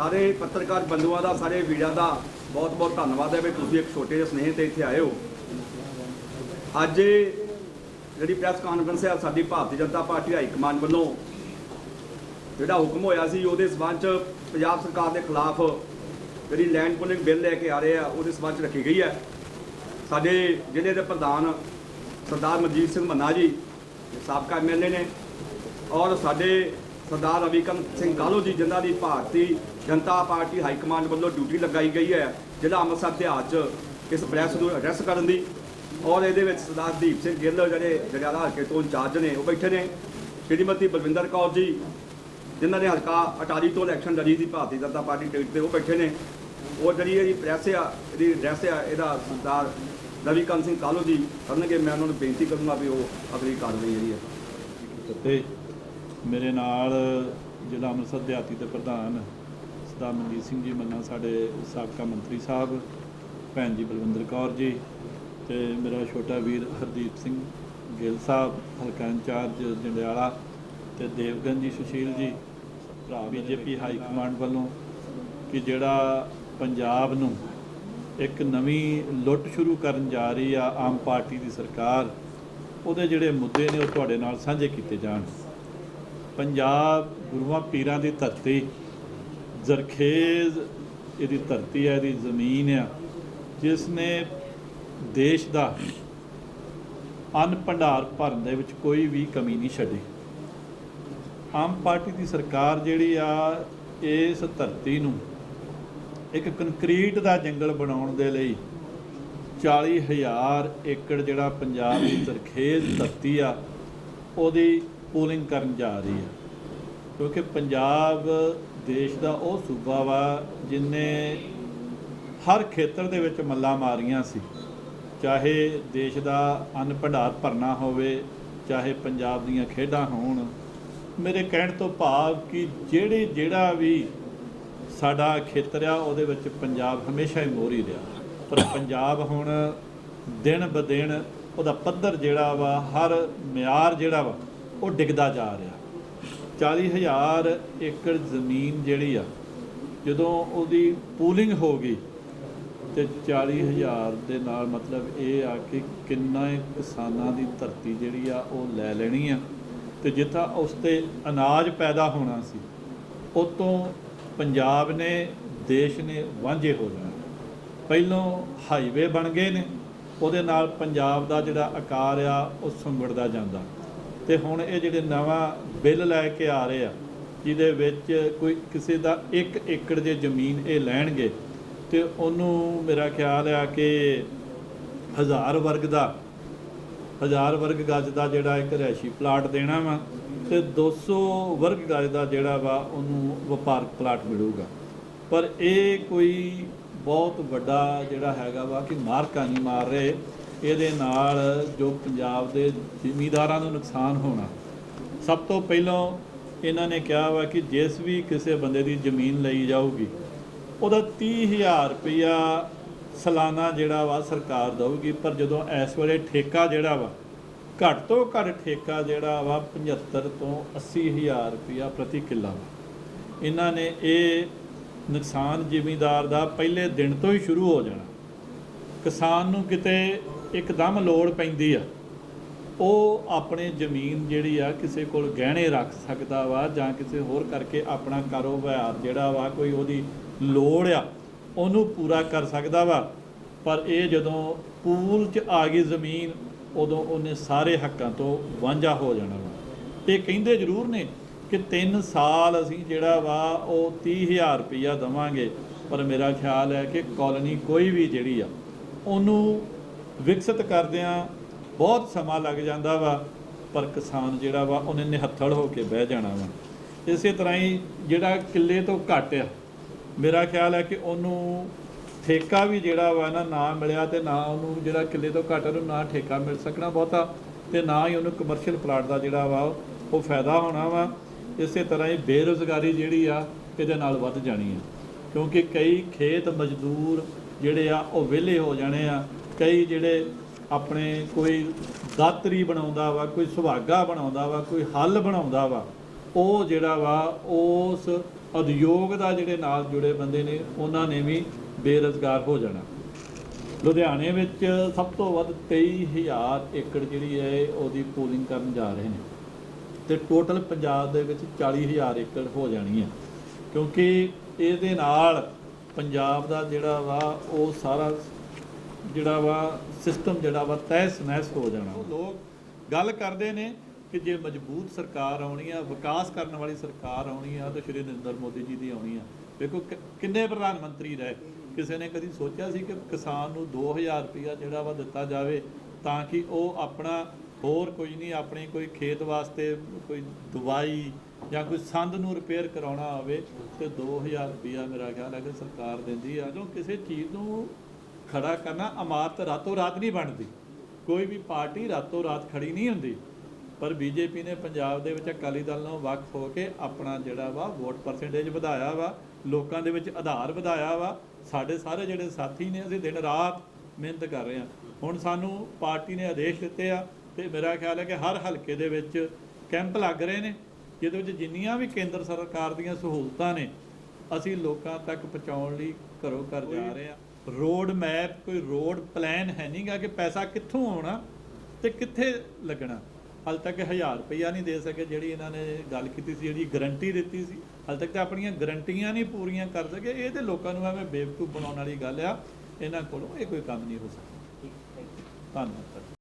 ਸਾਰੇ ਪੱਤਰਕਾਰ ਬੰਧੂਆਂ ਦਾ, ਸਾਰੇ ਵੀਰਾਂ ਦਾ ਬਹੁਤ ਬਹੁਤ ਧੰਨਵਾਦ ਹੈ ਵੀ ਤੁਸੀਂ ਇੱਕ ਛੋਟੇ ਜਿਹੇ ਸਨੇਹ ਤੇ ਇੱਥੇ ਆਏ ਹੋ। ਅੱਜ ਜਿਹੜੀ ਪ੍ਰੈਸ ਕਾਨਫਰੰਸ ਹੈ, ਸਾਡੀ Bharatiya Janata Party high command ਵੱਲੋਂ ਜਿਹੜਾ ਹੁਕਮ ਹੋਇਆ ਸੀ, ਉਹਦੇ ਸਬੰਧ ਚ ਪੰਜਾਬ ਸਰਕਾਰ ਦੇ ਖਿਲਾਫ ਜਿਹੜੀ ਲੈਂਡ ਪੁਲਿੰਗ ਬਿੱਲ ਲੈ ਕੇ ਆ ਰਹੇ ਆ, ਉਹਦੇ ਸਬੰਧ ਚ ਰੱਖੀ ਗਈ ਹੈ। ਸਾਡੇ ਜ਼ਿਲ੍ਹੇ ਦੇ ਪ੍ਰਧਾਨ ਸਰਦਾਰ ਮਨਜੀਤ ਸਿੰਘ ਮੰਨਾ ਜੀ, ਸਾਬਕਾ ਐਮਐਲਏ ਨੇ ਔਰ ਸਾਡੇ ਸਰਦਾਰ ਰਵੀਕਰਨ ਸਿੰਘ ਕਾਲੋ ਜੀ, ਜਿਨ੍ਹਾਂ ਦੀ Bharatiya Janata Party high command ਵੱਲੋਂ ਡਿਊਟੀ ਲਗਾਈ ਗਈ ਹੈ ਜਿਹੜਾ ਅੰਮ੍ਰਿਤਸਰ ਇਤਿਹਾਸ 'ਚ ਇਸ ਪ੍ਰੈਸ ਨੂੰ ਅਰੈਸਟ ਕਰਨ ਦੀ। ਔਰ ਇਹਦੇ ਵਿੱਚ ਸਰਦਾਰ ਦੀਪ ਸਿੰਘ ਗਿੱਲ ਜਿਹੜੇ ਜੜਿਆਲਾ ਹਲਕੇ ਤੋਂ ਇੰਚਾਰਜ ਨੇ, ਉਹ ਬੈਠੇ ਨੇ। ਸ਼੍ਰੀਮਤੀ ਬਲਵਿੰਦਰ ਕੌਰ ਜੀ, ਜਿਨ੍ਹਾਂ ਨੇ ਹਲਕਾ ਅਟਾਰੀ ਤੋਂ ਇਲੈਕਸ਼ਨ ਲੜੀ ਸੀ, ਭਾਰਤੀ ਜਨਤਾ ਪਾਰਟੀ ਟਿਕਟ ਤੇ ਉਹ ਬੈਠੇ ਨੇ। ਉਹ ਜਿਹੜੀ ਇਹਦੀ ਪ੍ਰੈਸ ਆ, ਇਹਦੀ ਐਡਰੈਸ ਆ, ਇਹਦਾ ਸਰਦਾਰ ਰਵੀਕਰਨ ਸਿੰਘ ਕਾਲੋ ਜੀ ਕਰਨਗੇ। ਮੈਂ ਉਹਨਾਂ ਨੂੰ ਬੇਨਤੀ ਕਰੂੰਗਾ ਵੀ ਉਹ ਅਗਲੀ ਕਾਰਵਾਈ ਜਿਹੜੀ ਹੈ। ਤੇ ਮੇਰੇ ਨਾਲ ਜ਼ਿਲ੍ਹਾ ਅੰਮ੍ਰਿਤਸਰ ਦਿਹਾਤੀ ਦੇ ਪ੍ਰਧਾਨ ਸਰਦਾਰ ਮਨਜੀਤ ਸਿੰਘ ਜੀ ਮੰਨਾ, ਸਾਡੇ ਸਾਬਕਾ ਮੰਤਰੀ ਸਾਹਿਬ, ਭੈਣ ਜੀ ਬਲਵਿੰਦਰ ਕੌਰ ਜੀ ਤੇ ਮੇਰਾ ਛੋਟਾ ਵੀਰ ਹਰਦੀਪ ਸਿੰਘ ਗਿੱਲ ਸਾਹਿਬ, ਹਲਕਾ ਇੰਚਾਰਜ ਜੰਡਿਆਲਾ ਤੇ ਦੇਵਗਨ ਜੀ, ਸੁਸ਼ੀਲ ਜੀ, ਭਰਾ ਬੀਜੇਪੀ ਹਾਈ ਕਮਾਂਡ ਵੱਲੋਂ ਕਿ ਜਿਹੜਾ ਪੰਜਾਬ ਨੂੰ ਇੱਕ ਨਵੀਂ ਲੁੱਟ ਸ਼ੁਰੂ ਕਰਨ ਜਾ ਰਹੀ ਆ ਆਮ ਪਾਰਟੀ ਦੀ ਸਰਕਾਰ, ਉਹਦੇ ਜਿਹੜੇ ਮੁੱਦੇ ਨੇ ਉਹ ਤੁਹਾਡੇ ਨਾਲ ਸਾਂਝੇ ਕੀਤੇ ਜਾਣ। ਪੰਜਾਬ ਗੁਰੂਆਂ ਪੀਰਾਂ ਦੀ ਧਰਤੀ, ਜ਼ਰਖੇਜ਼ ਇਹਦੀ ਧਰਤੀ ਹੈ, ਇਹਦੀ ਜ਼ਮੀਨ ਆ, ਜਿਸ ਨੇ ਦੇਸ਼ ਦਾ ਅੰਨ ਭੰਡਾਰ ਭਰਨ ਦੇ ਵਿੱਚ ਕੋਈ ਵੀ ਕਮੀ ਨਹੀਂ ਛੱਡੀ। ਆਮ ਪਾਰਟੀ ਦੀ ਸਰਕਾਰ ਜਿਹੜੀ ਆ, ਇਸ ਧਰਤੀ ਨੂੰ ਇੱਕ ਕੰਕਰੀਟ ਦਾ ਜੰਗਲ ਬਣਾਉਣ ਦੇ ਲਈ 40000 ਏਕੜ ਜਿਹੜਾ ਪੰਜਾਬ ਦੀ ਜ਼ਰਖੇਜ਼ ਧਰਤੀ ਆ, ਉਹਦੀ ਪੂਲਿੰਗ ਕਰਨ ਜਾ ਰਹੀ ਹੈ। ਕਿਉਂਕਿ ਪੰਜਾਬ ਦੇਸ਼ ਦਾ ਉਹ ਸੂਬਾ ਵਾ ਜਿਨੇ ਹਰ ਖੇਤਰ ਦੇ ਵਿੱਚ ਮੱਲਾਂ ਮਾਰੀਆਂ ਸੀ। ਚਾਹੇ ਦੇਸ਼ ਦਾ ਅੰਨ ਭੰਡਾਰ ਭਰਨਾ ਹੋਵੇ, ਚਾਹੇ ਪੰਜਾਬ ਦੀਆਂ ਖੇਡਾਂ ਹੋਣ, ਮੇਰੇ ਕਹਿਣ ਤੋਂ ਭਾਵ ਕਿ ਜਿਹੜੇ ਜਿਹੜਾ ਵੀ ਸਾਡਾ ਖੇਤਰ ਆ, ਉਹਦੇ ਵਿੱਚ ਪੰਜਾਬ ਹਮੇਸ਼ਾ ਹੀ ਮੋਹਰੀ ਰਿਹਾ। ਪਰ ਪੰਜਾਬ ਹੁਣ ਦਿਨ ਬ ਦਿਨ ਉਹਦਾ ਪੱਧਰ ਜਿਹੜਾ ਵਾ, ਹਰ ਮਿਆਰ ਜਿਹੜਾ ਵਾ ਉਹ ਡਿੱਗਦਾ ਜਾ ਰਿਹਾ। 40000 ਏਕੜ ਜ਼ਮੀਨ ਜਿਹੜੀ ਆ, ਜਦੋਂ ਉਹਦੀ ਪੂਲਿੰਗ ਹੋ ਗਈ ਤੇ 40000 ਦੇ ਨਾਲ ਮਤਲਬ ਇਹ ਆ ਕਿ ਕਿੰਨਾ ਕਿਸਾਨਾਂ ਦੀ ਧਰਤੀ ਜਿਹੜੀ ਆ ਉਹ ਲੈ ਲੈਣੀ ਆ ਤੇ ਜਿੱਥਾ ਉਸ ਤੇ ਅਨਾਜ ਪੈਦਾ ਹੋਣਾ ਸੀ ਉਹ ਤੋਂ ਪੰਜਾਬ ਨੇ, ਦੇਸ਼ ਨੇ ਵਾਂਝੇ ਹੋ ਜਾਣਾ। ਪਹਿਲੋਂ ਹਾਈਵੇ ਬਣ ਗਏ ਨੇ, ਉਹਦੇ ਨਾਲ ਪੰਜਾਬ ਦਾ ਜਿਹੜਾ ਆਕਾਰ ਆ ਉਹ ਸੁੰਗੜਦਾ ਜਾਂਦਾ। ਤੇ ਹੁਣ ਇਹ ਜਿਹੜੇ ਨਵਾਂ ਬਿੱਲ ਲੈ ਕੇ ਆ ਰਹੇ ਆ, ਜਿਹਦੇ ਵਿੱਚ ਕੋਈ ਕਿਸੇ ਦਾ 1 ਏਕੜ ਜੇ ਜ਼ਮੀਨ ਇਹ ਲੈਣਗੇ, ਤੇ ਉਹਨੂੰ ਮੇਰਾ ਖਿਆਲ ਆ ਕਿ ਹਜ਼ਾਰ ਵਰਗ ਦਾ, ਹਜ਼ਾਰ ਵਰਗ ਗਜ ਦਾ ਜਿਹੜਾ ਇੱਕ ਰੈਸ਼ੀ ਪਲਾਟ ਦੇਣਾ ਵਾ, ਤੇ 200 ਵਰਗ ਗਜ ਦਾ ਜਿਹੜਾ ਵਾ ਉਹਨੂੰ ਵਪਾਰਕ ਪਲਾਟ ਮਿਲੂਗਾ। ਪਰ ਇਹ ਕੋਈ ਬਹੁਤ ਵੱਡਾ ਜਿਹੜਾ ਹੈਗਾ ਵਾ ਕਿ ਮਾਰਕਾ ਨਹੀਂ ਮਾਰ ਰਹੇ ਇਹਦੇ ਨਾਲ ਜੋ ਪੰਜਾਬ ਦੇ ਜ਼ਿਮੀਦਾਰਾਂ ਨੂੰ ਨੁਕਸਾਨ ਹੋਣਾ, ਸਭ ਤੋਂ ਪਹਿਲਾਂ ਇਹਨਾਂ ਨੇ ਕਿਹਾ ਵਾ ਕਿ ਜਿਸ ਵੀ ਕਿਸੇ ਬੰਦੇ ਦੀ ਜ਼ਮੀਨ ਲਈ ਜਾਊਗੀ, ਉਹਦਾ 30000 ਰੁਪਇਆ ਸਾਲਾਨਾ ਜਿਹੜਾ ਵਾ ਸਰਕਾਰ ਦਊਗੀ। ਪਰ ਜਦੋਂ ਇਸ ਵੇਲੇ ਠੇਕਾ ਜਿਹੜਾ ਵਾ, ਘੱਟ ਤੋਂ ਘੱਟ ਠੇਕਾ ਜਿਹੜਾ ਵਾ 75 ਤੋਂ 80000 ਰੁਪਇਆ ਪ੍ਰਤੀ ਕਿੱਲਾ ਵਾ। ਇਹਨਾਂ ਨੇ ਇਹ ਨੁਕਸਾਨ ਜ਼ਿਮੀਂਦਾਰ ਦਾ ਪਹਿਲੇ ਦਿਨ ਤੋਂ ਹੀ ਸ਼ੁਰੂ ਹੋ ਜਾਣਾ। ਕਿਸਾਨ ਨੂੰ ਕਿਤੇ ਇੱਕਦਮ ਲੋੜ ਪੈਂਦੀ ਆ। ਉਹ ਆਪਣੇ ਜ਼ਮੀਨ ਜਿਹੜੀ ਆ ਕਿਸੇ ਕੋਲ ਗਹਿਣੇ ਰੱਖ ਸਕਦਾ ਵਾ ਜਾਂ ਕਿਸੇ ਹੋਰ ਕਰਕੇ ਆਪਣਾ ਕਾਰੋਬਾਰ ਜਿਹੜਾ ਵਾ ਕੋਈ ਉਹਦੀ ਲੋੜ ਆ, ਉਹਨੂੰ ਪੂਰਾ ਕਰ ਸਕਦਾ ਵਾ। ਪਰ ਇਹ ਜਦੋਂ ਪੂਲ 'ਚ ਆ ਗਈ ਜ਼ਮੀਨ, ਉਦੋਂ ਉਹਨੇ ਸਾਰੇ ਹੱਕਾਂ ਤੋਂ ਵਾਂਝਾ ਹੋ ਜਾਣਾ ਵਾ। ਇਹ ਕਹਿੰਦੇ ਜ਼ਰੂਰ ਨੇ ਕਿ 3 ਸਾਲ ਅਸੀਂ ਜਿਹੜਾ ਵਾ ਉਹ 30000 ਰੁਪਈਆ ਦਵਾਂਗੇ, ਪਰ ਮੇਰਾ ਖਿਆਲ ਹੈ ਕਿ ਕਾਲੋਨੀ ਕੋਈ ਵੀ ਜਿਹੜੀ ਆ, ਉਹਨੂੰ ਵਿਕਸਿਤ ਕਰਦਿਆਂ ਬਹੁਤ ਸਮਾਂ ਲੱਗ ਜਾਂਦਾ ਵਾ, ਪਰ ਕਿਸਾਨ ਜਿਹੜਾ ਵਾ, ਉਹਨੇ ਨਿਹੱਥੜ ਹੋ ਕੇ ਬਹਿ ਜਾਣਾ ਵਾ। ਇਸੇ ਤਰ੍ਹਾਂ ਹੀ ਜਿਹੜਾ ਕਿੱਲੇ ਤੋਂ ਘੱਟ ਆ, ਮੇਰਾ ਖਿਆਲ ਹੈ ਕਿ ਉਹਨੂੰ ਠੇਕਾ ਵੀ ਜਿਹੜਾ ਵਾ ਨਾ ਨਾ ਮਿਲਿਆ ਤੇ ਨਾ ਉਹਨੂੰ ਜਿਹੜਾ ਕਿੱਲੇ ਤੋਂ ਘੱਟ ਉਹਨੂੰ ਨਾ ਠੇਕਾ ਮਿਲ ਸਕਣਾ ਬਹੁਤਾ, ਤੇ ਨਾ ਹੀ ਉਹਨੂੰ ਕਮਰਸ਼ੀਅਲ ਪਲਾਟ ਦਾ ਜਿਹੜਾ ਵਾ, ਉਹ ਫਾਇਦਾ ਹੋਣਾ ਵਾ। ਇਸੇ ਤਰ੍ਹਾਂ ਹੀ ਬੇਰੁਜ਼ਗਾਰੀ ਜਿਹੜੀ ਆ, ਇਹਦੇ ਨਾਲ ਵੱਧ ਜਾਣੀ ਆ। ਕਿਉਂਕਿ ਕਈ ਖੇਤ ਮਜ਼ਦੂਰ ਜਿਹੜੇ ਆ, ਉਹ ਵਿਹਲੇ ਹੋ ਜਾਣੇ ਆ। ਕਈ ਜਿਹੜੇ ਆਪਣੇ ਕੋਈ ਦਾਤਰੀ ਬਣਾਉਂਦਾ ਵਾ, ਕੋਈ ਸੁਹਾਗਾ ਬਣਾਉਂਦਾ ਵਾ, ਕੋਈ ਹੱਲ ਬਣਾਉਂਦਾ ਵਾ, ਉਹ ਜਿਹੜਾ ਵਾ, ਉਸ ਉਦਯੋਗ ਦਾ ਜਿਹੜੇ ਨਾਲ ਜੁੜੇ ਬੰਦੇ ਨੇ, ਉਹਨਾਂ ਨੇ ਵੀ ਬੇਰੁਜ਼ਗਾਰ ਹੋ ਜਾਣਾ। ਲੁਧਿਆਣੇ ਵਿੱਚ ਸਭ ਤੋਂ ਵੱਧ 23000 ਏਕੜ ਜਿਹੜੀ ਹੈ, ਉਹਦੀ ਪੂਲਿੰਗ ਕਰਨ ਜਾ ਰਹੇ ਨੇ। ਤੇ ਟੋਟਲ ਪੰਜਾਬ ਦੇ ਵਿੱਚ 40000 ਏਕੜ ਹੋ ਜਾਣੀ ਹੈ ਕਿਉਂਕਿ ਇਹਦੇ ਨਾਲ ਪੰਜਾਬ ਦਾ ਜਿਹੜਾ ਵਾ, ਉਹ ਸਾਰਾ ਜਿਹੜਾ ਵਾ ਸਿਸਟਮ ਜਿਹੜਾ ਵਾ, ਤਹਿਸ ਨਹਿਸ ਹੋ ਜਾਣਾ ਲੋਕ ਗੱਲ ਕਰਦੇ ਨੇ ਕਿ ਜੇ ਮਜ਼ਬੂਤ ਸਰਕਾਰ ਆਉਣੀ ਆ, ਵਿਕਾਸ ਕਰਨ ਵਾਲੀ ਸਰਕਾਰ ਆਉਣੀ ਆ, ਤਾਂ ਸ਼੍ਰੀ ਨਰਿੰਦਰ ਮੋਦੀ ਜੀ ਦੀ ਆਉਣੀ ਆ। ਦੇਖੋ ਕਿ- ਕਿੰਨੇ ਪ੍ਰਧਾਨ ਮੰਤਰੀ ਰਹੇ। ਕਿਸੇ ਨੇ ਕਦੀ ਸੋਚਿਆ ਸੀ ਕਿ ਕਿਸਾਨ ਨੂੰ 2000 ਰੁਪਇਆ ਜਿਹੜਾ ਵਾ ਦਿੱਤਾ ਜਾਵੇ, ਤਾਂ ਕਿ ਉਹ ਆਪਣਾ ਹੋਰ ਕੋਈ ਨਹੀਂ, ਆਪਣੀ ਕੋਈ ਖੇਤ ਵਾਸਤੇ ਕੋਈ ਦਵਾਈ ਜਾਂ ਕੋਈ ਸੰਦ ਨੂੰ ਰਿਪੇਅਰ ਕਰਾਉਣਾ ਹੋਵੇ ਤੇ 2000 ਰੁਪਇਆ ਮੇਰਾ ਖਿਆਲ ਹੈ ਕਿ ਸਰਕਾਰ ਦਿੰਦੀ ਆ ਜਦੋਂ ਕਿਸੇ ਚੀਜ਼ ਨੂੰ ਖੜਾ ਕਰਨਾ ਇਮਾਰਤ ਰਾਤੋਂ ਰਾਤ ਨਹੀਂ ਬਣਦੀ। ਕੋਈ ਵੀ ਪਾਰਟੀ ਰਾਤੋਂ ਰਾਤ ਖੜੀ ਨਹੀਂ ਹੁੰਦੀ। ਪਰ ਬੀਜੇਪੀ ਨੇ ਪੰਜਾਬ ਦੇ ਵਿੱਚ ਅਕਾਲੀ ਦਲ ਨਾਲ ਵੱਖ ਹੋ ਕੇ ਆਪਣਾ ਜਿਹੜਾ ਵਾ ਵੋਟ ਪਰਸੈਂਟੇਜ ਵਧਾਇਆ ਵਾ, ਲੋਕਾਂ ਦੇ ਵਿੱਚ ਆਧਾਰ ਵਧਾਇਆ ਵਾ। ਸਾਡੇ ਸਾਰੇ ਜਿਹੜੇ ਸਾਥੀ ਨੇ, ਅਸੀਂ ਦਿਨ ਰਾਤ ਮਿਹਨਤ ਕਰ ਰਹੇ ਹਾਂ। ਹੁਣ ਸਾਨੂੰ ਪਾਰਟੀ ਨੇ ਆਦੇਸ਼ ਦਿੱਤੇ ਆ ਤੇ ਮੇਰਾ ਖਿਆਲ ਹੈ ਕਿ ਹਰ ਹਲਕੇ ਦੇ ਵਿੱਚ ਕੈਂਪ ਲੱਗ ਰਹੇ ਨੇ। ਜਿਹਦੇ ਵਿੱਚ ਜਿੰਨੀਆਂ ਵੀ ਕੇਂਦਰ ਸਰਕਾਰ ਦੀਆਂ ਸਹੂਲਤਾਂ ਨੇ ਅਸੀਂ ਲੋਕਾਂ ਤੱਕ ਪਹੁੰਚਾਉਣ ਲਈ ਘਰੋਂ ਘਰ ਜਾ ਰਹੇ ਹਾਂ। ਰੋਡ ਮੈਪ ਕੋਈ ਰੋਡ ਪਲਾਨ ਹੈ ਨਹੀਂਗਾ ਕਿ ਪੈਸਾ ਕਿੱਥੋਂ ਆਉਣਾ ਤੇ ਕਿੱਥੇ ਲੱਗਣਾ। ਹਾਲ ਤੱਕ 1000 ਰੁਪਈਆ ਨਹੀਂ ਦੇ ਸਕੇ ਜਿਹੜੀ ਇਹਨਾਂ ਨੇ ਗੱਲ ਕੀਤੀ ਸੀ ਜਿਹੜੀ ਗਰੰਟੀ ਦਿੱਤੀ ਸੀ। ਹਾਲ ਤੱਕ ਤਾਂ ਆਪਣੀਆਂ ਗਰੰਟੀਆਂ ਨਹੀਂ ਪੂਰੀਆਂ ਕਰ ਸਕੇ। ਇਹ ਤੇ ਲੋਕਾਂ ਨੂੰ ਐਵੇਂ ਬੇਵਕੂਫ ਬਣਾਉਣ ਵਾਲੀ ਗੱਲ ਆ। ਇਹਨਾਂ ਕੋਲੋਂ ਇਹ ਕੋਈ ਕੰਮ ਨਹੀਂ ਹੋ ਸਕਦਾ। ਧੰਨਵਾਦ।